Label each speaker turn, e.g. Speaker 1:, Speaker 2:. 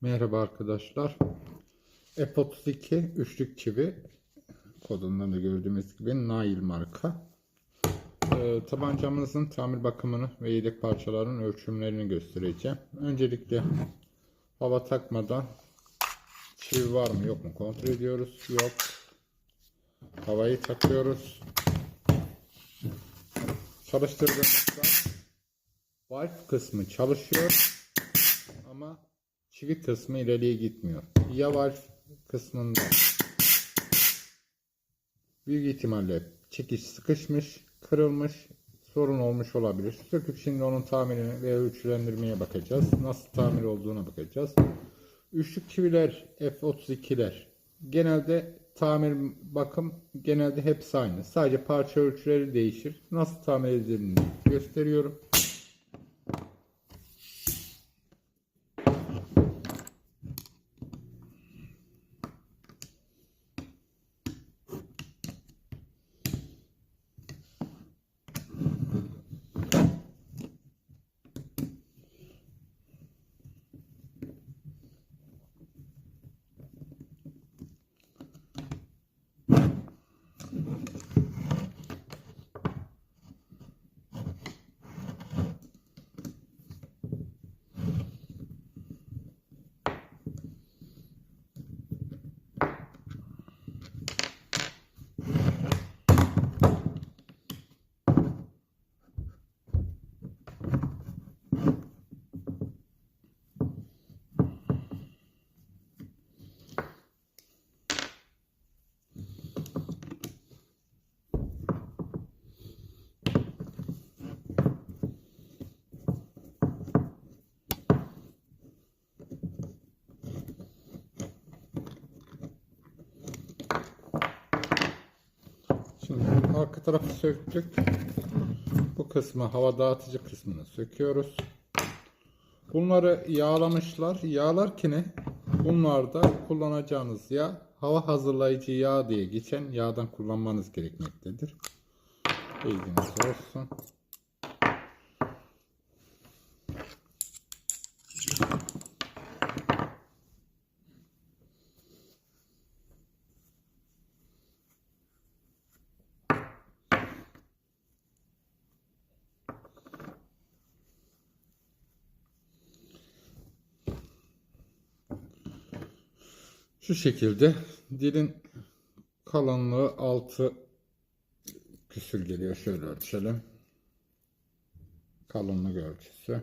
Speaker 1: Merhaba arkadaşlar. F32 üçlük çivi kodundan da gördüğümüz gibi Nail marka. Ee, tabancamızın tamir bakımını ve yedek parçaların ölçümlerini göstereceğim. Öncelikle hava takmadan çivi var mı yok mu kontrol ediyoruz. Yok. Havayı takıyoruz. Çalıştırdığımızda valve kısmı çalışıyor ama çivi kısmı ileriye gitmiyor. Ya valve kısmında büyük ihtimalle çekiş sıkışmış, kırılmış, sorun olmuş olabilir. Söküp şimdi onun tamirine ve ölçülendirmeye bakacağız. Nasıl tamir olduğuna bakacağız. Üçlük çiviler F32'ler genelde tamir bakım genelde hepsi aynı. Sadece parça ölçüleri değişir. Nasıl tamir edildiğini gösteriyorum. Şimdi arka tarafı söktük. Bu kısmı hava dağıtıcı kısmını söküyoruz. Bunları yağlamışlar. Yağlarken bunlarda kullanacağınız yağ hava hazırlayıcı yağ diye geçen yağdan kullanmanız gerekmektedir. Bilginiz olsun. Şu şekilde dilin kalınlığı 6 küsür geliyor. Şöyle ölçelim. Kalınlık ölçüsü.